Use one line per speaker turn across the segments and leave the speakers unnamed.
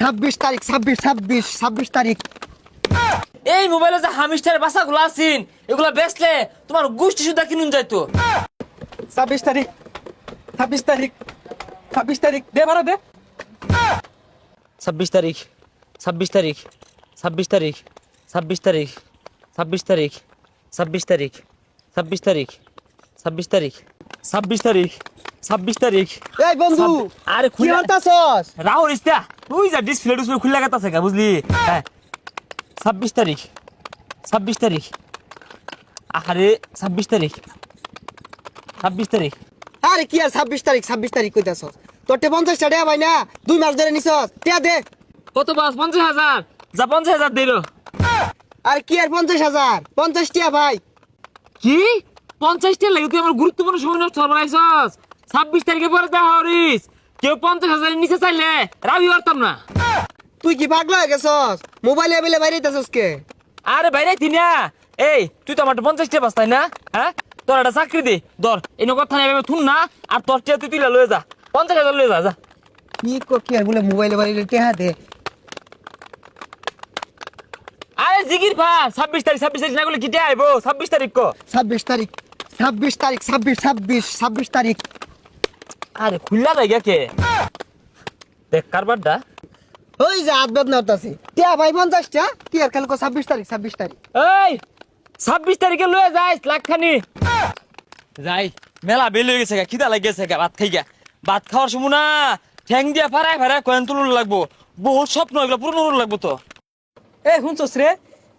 ছাব্বিশ তারিখ ছাব্বিশ ছাব্বিশ ছাব্বিশ তারিখ
এই মোবাইলে যে হামিস্টার বাসাগুলো আছেন এগুলো বেচলে তোমার গোষ্ঠী সুদ্ধা কিনুন যাইতো
ছাব্বিশ তারিখ ছাব্বিশ তারিখ ছাব্বিশ তারিখ দে ভাড়া দে
ছাব্বিশ তারিখ ছাব্বিশ তারিখ ছাব্বিশ তারিখ ছাব্বিশ তারিখ ছাব্বিশ তারিখ ছাব্বিশ তারিখ ছাব্বিশ তারিখ ছাব্বিশ তারিখ ছাব্বিশ তারিখ ছাব্বিশ তারিখ
এই বন্ধু
আরে
কি
খুলে রাহুল ইস্তা তুই যা ডিসপ্লে ডিসপ্লে খুলে গেছে গা বুঝলি? হ্যাঁ। ছাব্বিশ তারিখ। ছাব্বিশ তারিখ। আরে ছাব্বিশ তারিখ। ছাব্বিশ তারিখ।
আরে কি আর ছাব্বিশ তারিখ? ছাব্বিশ তারিখ তোরটে পঞ্চাশ টাকা ভাই না দুই মাস ধরে নিছস। টিয়া দে।
কত বাস পঞ্চাশ হাজার। যা পঞ্চাশ হাজার দিল
আর কি আর পঞ্চাশ হাজার? পঞ্চাশ টিয়া ভাই।
কি? পঞ্চাশটা লাগে তুই আমার গুরুত্বপূর্ণ সময় নষ্ট বানাইছস ছাব্বিশ তারিখে পরে দেখা হরিস। কেউ পঞ্চাশ হাজারের নিচে চাইলে রাবি পারতাম না।
তুই কি পাগলা হয়ে গেছস? মোবাইলে বেলে বাইরে দিতেছস কে?
আরে বাইরে আইতি না। এই তুই তো আমার পঞ্চাশটা বাস তাই না? হ্যাঁ? তোর একটা চাকরি দে ধর এই কথা নেই থুন না আর তোর টিয়া তুই তুই লয়ে যা। পঞ্চাশ হাজার লয়ে যা যা।
কি কো- কি আর বলে মোবাইলে বাইরে টিয়া দে।
আরে জিগির ভা ছাব্বিশ তারিখ ছাব্বিশ তারিখ না করলে কিটে আইবো? ছাব্বিশ তারিখ কো?
ছাব্বিশ তারিখ ছাব্বিশ তারিখ ছাব্বিশ ছাব্বিশ ছাব্বিশ তারিখ।
আরে খুললা লাগে কে দেখ কারবারটা
ওই যে হাত বেদনা হতাছি টিয়া ভাই পঞ্চাশটা টিয়ার কালকে ছাব্বিশ তারিখ ছাব্বিশ তারিখ।
এই ছাব্বিশ তারিখে লয়ে যাই লাখখানি। যাই মেলা বেল হয়ে গেছে গা খিদা লাগে গেছে ভাত খাই গা। ভাত খাওয়ার সময় না ঠ্যাং দিয়া ফারায় ফারায় কয়েন তুলুন লাগবো। বহুত স্বপ্ন এগুলো পূরণ করুন লাগবো তো।
এ শুনছস রে?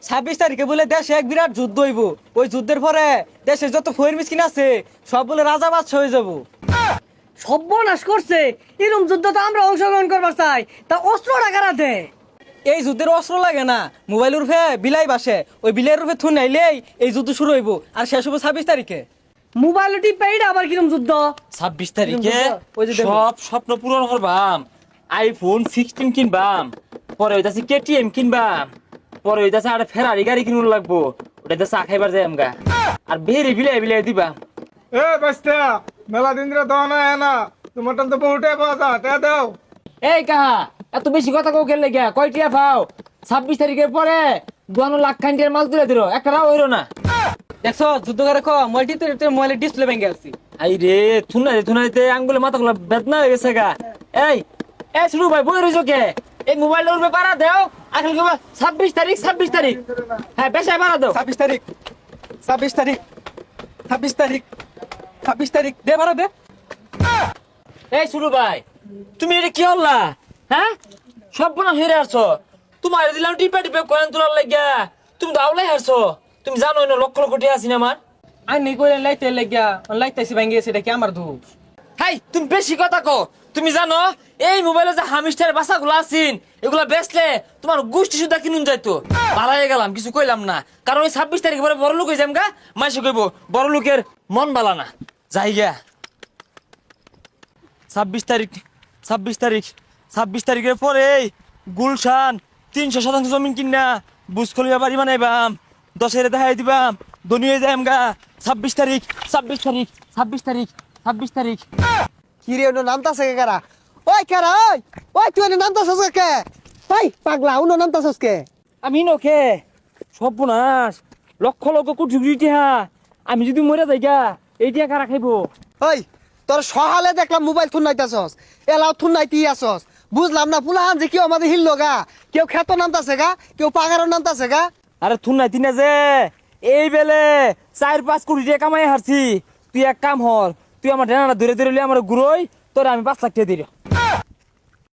ছাব্বিশ তারিখে বলে দেশে এক বিরাট যুদ্ধ হইব। ওই যুদ্ধের পরে দেশের যত ফয়ের মিসকিন আছে সব বলে রাজা বাদশাহ হয়ে যাব।
সর্বনাশ করছে। এরকম যুদ্ধ তো আমরা অংশগ্রহণ করবার চাই। তা অস্ত্র টাকারা দে
এই যুদ্ধের অস্ত্র লাগে না। মোবাইল রূপে বিলাই বাসে। ওই বিলাই রূপে থুন নাইলেই এই যুদ্ধ শুরু হইব। আর শেষ হব ছাব্বিশ তারিখে।
মোবাইল টিপে এটা আবার কিরম যুদ্ধ?
ছাব্বিশ তারিখে। সব স্বপ্ন পূরণ করবাম। আইফোন সিক্সটিন কিনবাম। পরে হইতাছে কেটিএম কিনবাম। পরে হইতাছে আর ফেরারি গাড়ি কিনুন লাগবো। ওটাতে চা খাইবার যাই আমগা। আর বেরি বিলাই বিলাই দিবাম
এ বাস্তা। মেলা দিন ধরে দেওয়া নাই না। তোমার তো বহুটে পাওয়া তে দাও।
এই কাহা এত বেশি কথা কও খেললে গিয়া? কয়টিয়া পাও ছাব্বিশ তারিখের পরে দুয়ানো লাখ খান্টিয়ার মাল তুলে দিল একটা রাও হইল না।
দেখছ যুদ্ধ করে কো মোবাইল টিপতে মোবাইলের ডিসপ্লে ভেঙে আসছি
আই রে থুনা রে থুনা রে আঙ্গুলে মাথা গুলো বেদনা হয়ে গেছে গা। এই এই শুরু ভাই বই রইছো কে? এই মোবাইল উঠবে পারা দেও। আখেল কে ছাব্বিশ তারিখ ছাব্বিশ তারিখ। হ্যাঁ বেশায় পারা দাও।
ছাব্বিশ তারিখ ছাব্বিশ তারিখ ছাব্বিশ তারিখ। ছাব্বিশ তারিখ। দে ভাড়া দে।
এই শুরু ভাই তুমি এটা কি হল্লা? হ্যাঁ? সব বোনা হেরে আসছো তোমার দিলাম টিপে টিপে কয়েন তোলার লাগিয়া। তুমি তো আউলাই হারছো। তুমি জানো না লক্ষ লক্ষ টিয়া আছি না আমার
আর নেই কইলে লাইতে লাগিয়া লাইতে ভেঙে গেছে এটা কি আমার দোষ?
হাই, তুমি বেশি কথা কো তুমি জানো, এই মোবাইলে যে হামিস্টার বাসাগুলো আছিন, এগুলা বেচলে তোমার গোষ্ঠী সুদ্ধা কিনুন যাইতো। পালাই গেলাম, কিছু কইলাম না। কারণ ওই ছাব্বিশ তারিখ পরে বড় লোক হয়ে যাম গা, মাইসে কইব, বড় লোকের মন বালা না। যাই গা ছাব্বিশ তারিখ ছাব্বিশ তারিখ, ছাব্বিশ তারিখের পরে গুলশান তিনশো শতাংশ জমিন কিনা বুঝখলিয়া বাড়ি বানাইবাম, দশের দেখাই দিবাম, ধনী হয়ে যাইম গা। ছাব্বিশ তারিখ ছাব্বিশ তারিখ ছাব্বিশ তারিখ। ছাব্বিশ তারিখ।
কি রে ওনো নামতাছে কে কারা? ওই কারা ওই? ওই তুই ওনো নামতাছস কে? ভাই পাগলা ওনো নামতাছস কে?
আমি নখে সর্বনাশ লক্ষ লক্ষ কোটি কোটি টিহা আমি যদি মরে যাই গা এই টিহা কারা খাইবো?
ওই তোর সহালে দেখলাম মোবাইল থুন নাইতাছস এলাও থুন নাইতি আসস বুঝলাম না পুলাহান যে কেউ আমাদের হিল গা? কেউ খেত নামতাছে গা? কেউ পাগারও নামতাছে গা?
আরে থুন নাই তিনা যে। এই বেলে চার পাঁচ কোটি টাকা কামাই হারছি। তুই এক কাম হর তুই আমার ডেনাটা ধরে ধরে লিয়ে আমার গুরোই তোর আমি পাঁচ লাখ টাকা দিল